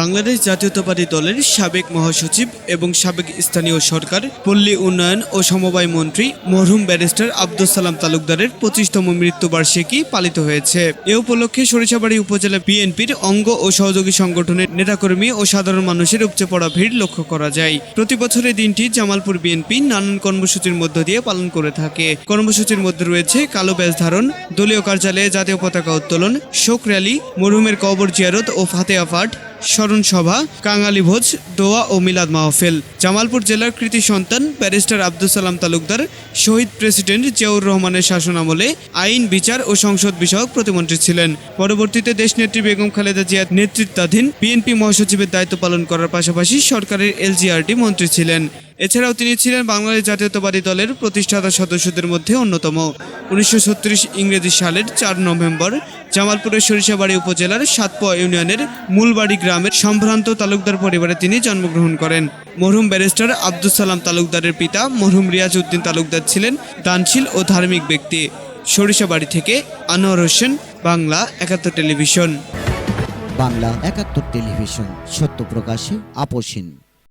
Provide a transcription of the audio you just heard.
বাংলাদেশ জাতীয়তাবাদী দলের সাবেক মহাসচিব এবং সাবেক স্থানীয় সরকার, পল্লী উন্নয়ন ও সমবায় মন্ত্রী মরহুম ব্যারিস্টার আব্দুল সালাম তালুকদারের পঁচিশতম মৃত্যুবার্ষিকী পালিত হয়েছে। এ উপলক্ষে সরিষাবাড়ি উপজেলা বিএনপির অঙ্গ ও সহযোগী সংগঠনের নেতাকর্মী ও সাধারণ মানুষের উপচে পড়া ভিড় লক্ষ্য করা যায়। প্রতি বছর এই দিনটি জামালপুর বিএনপি নানান কর্মসূচির মধ্য দিয়ে পালন করে থাকে। কর্মসূচির মধ্যে রয়েছে কালো ব্যাজ ধারণ, দলীয় কার্যালয়ে জাতীয় পতাকা উত্তোলন, শোক র্যালি, মরহুমের কবর জিয়ারত ও ফাতেহা পাঠ স্মরণ সভা, কাঙালি ভোজ, দোয়া ও মিলাদ মাহফিল। জামালপুর জেলার কৃতি সন্তান ব্যারিস্টার আব্দুল সালাম তালুকদার, শহীদ প্রেসিডেন্ট জিয়াউর রহমানের শাসন আমলে আইন, বিচার ও সংসদ বিষয়ক প্রতিমন্ত্রী ছিলেন। পরবর্তীতে দেশনেত্রী বেগম খালেদা জিয়ার নেতৃত্বাধীন বিএনপি মহাসচিবের দায়িত্ব পালন করার পাশাপাশি সরকারের এলজিআরটি মন্ত্রী ছিলেন। এছাড়াও তিনি ছিলেন বাংলাদেশ জাতীয়তাবাদী দলের প্রতিষ্ঠাতা সদস্যদের মধ্যে অন্যতম। উনিশশো ইংরেজি সালের চার নভেম্বর জামালপুরের সরিষাবাড়ি উপজেলার সাতপোয়া ইউনিয়নের মূলবাড়ি গ্রামের সম্ভ্রান্ত তালুকদার পরিবারে তিনি জন্মগ্রহণ করেন। মরহুম ব্যারিস্টার আব্দুল সালাম তালুকদারের পিতা মরহুম রিয়াজ উদ্দিন তালুকদার ছিলেন দানশীল ও ধার্মিক ব্যক্তি। সরিষাবাড়ি থেকে আনোয়ার হোসেন, বাংলা একাত্তর টেলিভিশন। বাংলা একাত্তর টেলিভিশন, সত্য প্রকাশে আপোষহীন